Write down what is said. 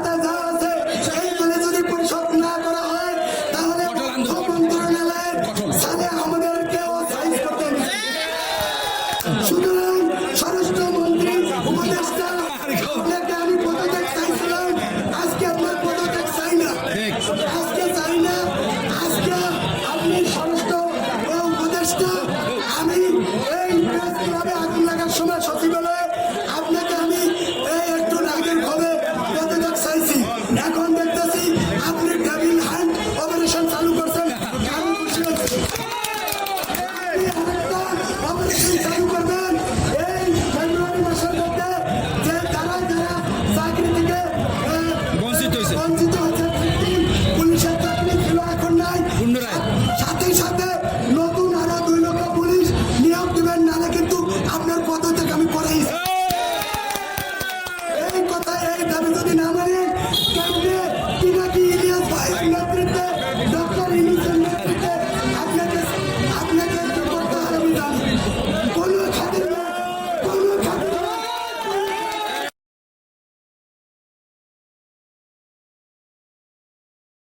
ঈদের যা আছে সেইগুলো যদি পরিশোধ না করা হয় তাহলে অর্থ মন্ত্রণালয়ের সাথে আমাদেরকেও সাইজ করতে সুতরাং স্বরাষ্ট্রমন্ত্রী উপদেষ্টা আপনাকে আমি পদত্যাগ চাইছিলাম আজকে আপনার পদত্যাগ চাই না। আজকে চাই না আজকে আপনি স্বরাষ্ট্র উপদেষ্টা আমি এই প্রেস ক্লাবে আগুন লাগার সময় সচিবালয়ে দাবি যদি না মানে